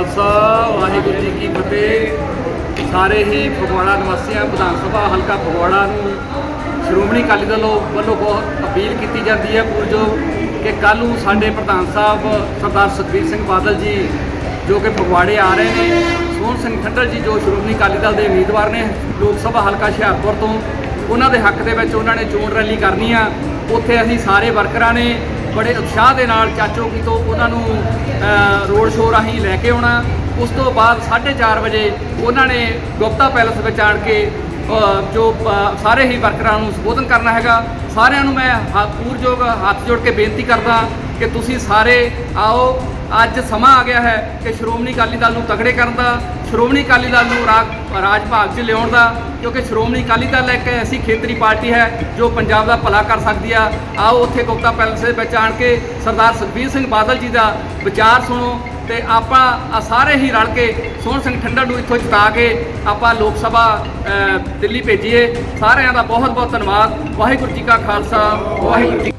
ਖਾਲਸਾ, ਵਾਹਿਗੁਰੂ ਜੀ ਕੀ ਫਤਿਹ। ਸਾਰੇ ਹੀ ਫਗਵਾੜਾ ਨਿਵਾਸੀਆਂ ਵਿਧਾਨ ਸਭਾ, ਹਲਕਾ ਫਗਵਾੜਾ ਨੂੰ ਸ਼੍ਰੋਮਣੀ ਅਕਾਲੀ ਦਲ ਵੱਲੋਂ ਬਹੁਤ ਅਪੀਲ ਕੀਤੀ ਜਾਂਦੀ ਹੈ ਪੁਰਜੋਗ ਕਿ ਕੱਲ ਨੂੰ ਸਾਡੇ ਪ੍ਰਧਾਨ ਸਾਹਿਬ ਸਰਦਾਰ ਸੁਖਬੀਰ ਸਿੰਘ ਬਾਦਲ ਜੀ, ਜੋ ਕਿ ਫਗਵਾੜੇ ਆ ਰਹੇ ਨੇ, ਸੋਹਣ ਸਿੰਘ ਠੱਡਰ ਜੀ ਜੋ ਸ਼੍ਰੋਮਣੀ ਅਕਾਲੀ ਦਲ ਦੇ ਉਮੀਦਵਾਰ ਨੇ, ਲੋਕ ਸਭਾ ਹਲਕਾ ਹੁਸ਼ਿਆਰਪੁਰ ਤੋਂ, ਉਹਨਾਂ ਦੇ ਹੱਕ ਦੇ ਵਿੱਚ ਉਹਨਾਂ ਨੇ ਚੋਣ ਰੈਲੀ ਕਰਨੀ ਆ। ਉੱਥੇ ਅਸੀਂ ਸਾਰੇ ਵਰਕਰਾਂ ਨੇ ਬੜੇ ਉਤਸ਼ਾਹ ਦੇ ਨਾਲ ਚਾਚੋਗੀ ਤੋਂ ਉਹਨਾਂ ਨੂੰ ਰੋਡ ਸ਼ੋਅ ਰਾਹੀਂ ਲੈ ਕੇ ਆਉਣਾ। ਉਸ ਤੋਂ ਬਾਅਦ 4:30 ਵਜੇ ਉਹਨਾਂ ਨੇ ਗੁਪਤਾ ਪੈਲਸ ਵਿੱਚ ਆਣ ਕੇ ਜੋ ਸਾਰੇ ਹੀ ਵਰਕਰਾਂ ਨੂੰ ਸੰਬੋਧਨ ਕਰਨਾ ਹੈਗਾ। ਸਾਰਿਆਂ ਨੂੰ ਮੈਂ ਹ- ਪੂਰਜੋਗ ਹੱਥ ਜੋੜ ਕੇ ਬੇਨਤੀ ਕਰਦਾ ਕਿ ਤੁਸੀਂ ਸਾਰੇ ਆਓ ਅੱਜ ਸਮਾਂ ਆ ਗਿਆ ਹੈ ਕਿ ਸ਼੍ਰੋਮਣੀ ਅਕਾਲੀ ਦਲ ਨੂੰ ਤਗੜੇ ਕਰਨ ਦਾ, ਸ਼੍ਰੋਮਣੀ ਅਕਾਲੀ ਦਲ ਨੂੰ ਰਾਜ ਭਾਗ 'ਚ ਲਿਆਉਣ ਦਾ, ਕਿਉਂਕਿ ਸ਼੍ਰੋਮਣੀ ਅਕਾਲੀ ਦਲ ਇੱਕ ਐਸੀ ਖੇਤਰੀ ਪਾਰਟੀ ਹੈ ਜੋ ਪੰਜਾਬ ਦਾ ਭਲਾ ਕਰ ਸਕਦੀ ਆ। ਆਓ ਉੱਥੇ ਗੁਪਤਾ ਪੈਲਸ ਦੇ ਵਿੱਚ ਆਣ ਕੇ ਸਰਦਾਰ ਸੁਖਬੀਰ ਸਿੰਘ ਬਾਦਲ ਜੀ ਦਾ ਵਿਚਾਰ ਸੁਣੋ ਤੇ ਆਪਾਂ ਆ ਸਾਰੇ ਹੀ ਰਲ ਕੇ ਸੋਹਣ ਸਿੰਘ ਠੰਡਾ ਨੂੰ ਇੱਥੋਂ ਜਿਤਾ ਕੇ ਆਪਾਂ ਲੋਕ ਸਭਾ ਦਿੱਲੀ ਭੇਜੀਏ। ਸਾਰਿਆਂ ਦਾ ਬਹੁਤ ਬਹੁਤ ਧੰਨਵਾਦ। ਵਾਹਿਗੁਰੂ ਜੀ ਕਾ ਖਾਲਸਾ, ਵਾਹਿਗੁਰੂ ਜੀ